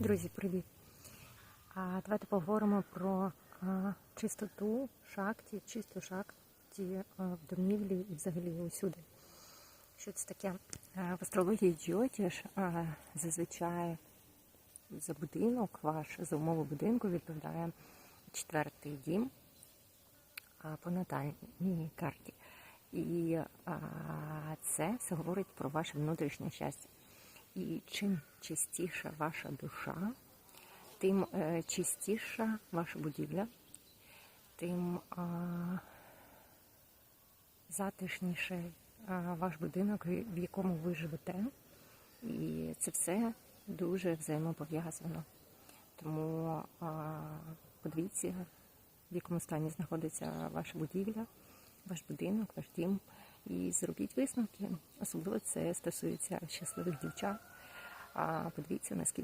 Друзі, привіт! А, давайте поговоримо про а, чистоту шахті, чисту шахті а, в домівлі і взагалі усюди. Що це таке? А, в астрології Джіотіш а, зазвичай за будинок ваш, за умову будинку відповідає четвертий дім а, по натальній карті. І а, це все говорить про ваше внутрішнє щастя. І чим чистіша ваша душа, тим е, чистіша ваша будівля, тим а, затишніше ваш будинок, в якому ви живете. І це все дуже взаємопов'язано. Тому а, подивіться, в якому стані знаходиться ваша будівля, ваш будинок, ваш дім. І зробіть висновки. Особливо це стосується щасливих дівчат. А подивіться, наскільки